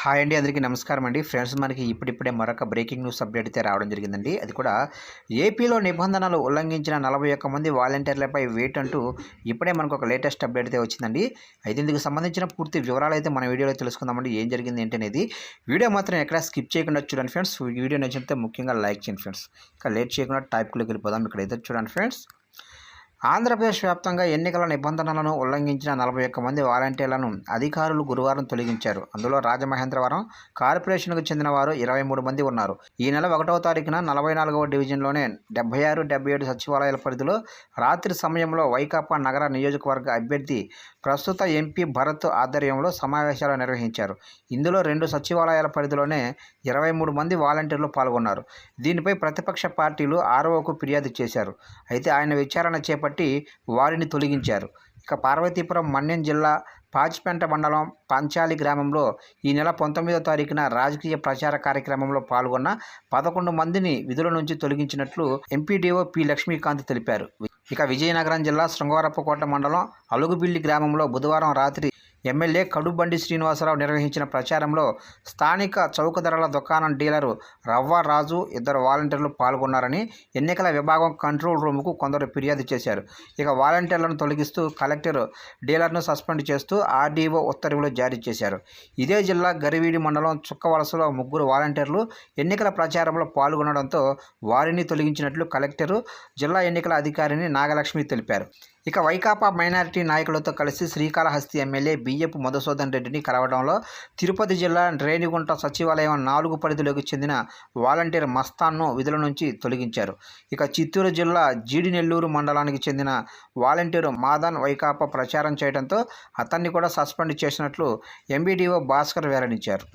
Hi అండి అందరికీ నమస్కారం అండి. ఫ్రెండ్స్ మనకి ఇప్పుడిప్పుడే మరొక బ్రేకింగ్ న్యూస్ అప్డేట్ అయితే రావడం జరిగిందండి. అది కూడా ఏపీలో నిబంధనలు ఉల్లంఘించిన నలభై ఒక్క మంది వాలంటీర్లపై వెయిట్ అంటూ ఇప్పుడే మనకు ఒక లేటెస్ట్ అప్డేట్ అయితే వచ్చిందండి. అయితే ఇందుకు సంబంధించిన పూర్తి వివరాలు అయితే మన వీడియోలో తెలుసుకుందామండి. ఏం జరిగింది ఏంటి అనేది వీడియో మాత్రం ఎక్కడ స్కిప్ చేయకుండా చూడండి ఫ్రెండ్స్. వీడియో నచ్చితే ముఖ్యంగా లైక్ చేయండి ఫ్రెండ్స్. ఇంకా లేట్ చేయకుండా టైప్లోకి వెళ్ళిపోదాం. ఇక్కడైతే చూడండి ఫ్రెండ్స్. ఆంధ్రప్రదేశ్ వ్యాప్తంగా ఎన్నికల నిబంధనలను ఉల్లంఘించిన నలభై ఒక్క మంది వాలంటీర్లను అధికారులు గురువారం తొలగించారు. అందులో రాజమహేంద్రవరం కార్పొరేషన్కు చెందిన వారు ఇరవై మూడు మంది ఉన్నారు. ఈ నెల ఒకటవ తారీఖున నలభై నాలుగవ డివిజన్లోనే డెబ్బై ఆరు డెబ్బై ఏడు సచివాలయాల పరిధిలో రాత్రి సమయంలో వైకాపా నగర నియోజకవర్గ అభ్యర్థి ప్రస్తుత ఎంపీ భరత్ ఆధ్వర్యంలో సమావేశాలు నిర్వహించారు. ఇందులో రెండు సచివాలయాల పరిధిలోనే ఇరవై మూడు మంది వాలంటీర్లు పాల్గొన్నారు. దీనిపై ప్రతిపక్ష పార్టీలు ఆర్ఓకు ఫిర్యాదు చేశారు. అయితే ఆయన విచారణ చేపట్టి వారిని తొలగించారు. ఇక పార్వతీపురం మన్యం జిల్లా పాచిపెంట మండలం పంచాలి గ్రామంలో ఈ నెల పంతొమ్మిదో తారీఖున రాజకీయ ప్రచార కార్యక్రమంలో పాల్గొన్న పదకొండు మందిని విధుల నుంచి తొలగించినట్లు ఎంపీడీఓ పి లక్ష్మీకాంత్ తెలిపారు. ఇక విజయనగరం జిల్లా శృంగవరపుకోట మండలం అలుగుబిల్లి గ్రామంలో బుధవారం రాత్రి ఎమ్మెల్యే కడుబండి శ్రీనివాసరావు నిర్వహించిన ప్రచారంలో స్థానిక చౌక ధరల దుకాణం డీలరు రవ్వ రాజు ఇద్దరు వాలంటీర్లు పాల్గొన్నారని ఎన్నికల విభాగం కంట్రోల్ రూమ్కు కొందరు ఫిర్యాదు చేశారు. ఇక వాలంటీర్లను తొలగిస్తూ కలెక్టర్ డీలర్ను సస్పెండ్ చేస్తూ ఆర్డీఓ ఉత్తర్వులు జారీ చేశారు. ఇదే జిల్లా గరివీడి మండలం చుక్కవలసలో ముగ్గురు వాలంటీర్లు ఎన్నికల ప్రచారంలో పాల్గొనడంతో వారిని తొలగించినట్లు కలెక్టరు జిల్లా ఎన్నికల అధికారిని నాగలక్ష్మి తెలిపారు. ఇక వైకాపా మైనారిటీ నాయకులతో కలిసి శ్రీకాళహస్తి ఎమ్మెల్యే బియ్యపు మధుసూదన్ రెడ్డిని కలవడంలో తిరుపతి జిల్లా రేణిగుంట సచివాలయం నాలుగు పరిధిలోకి చెందిన వాలంటీర్ మస్తాన్ను విధుల నుంచి తొలగించారు. ఇక చిత్తూరు జిల్లా జీడినెల్లూరు మండలానికి చెందిన వాలంటీర్ మాదన్ వైకాపా ప్రచారం చేయడంతో అతన్ని కూడా సస్పెండ్ చేసినట్లు ఎంబీడీఓ భాస్కర్ వెల్లడించారు.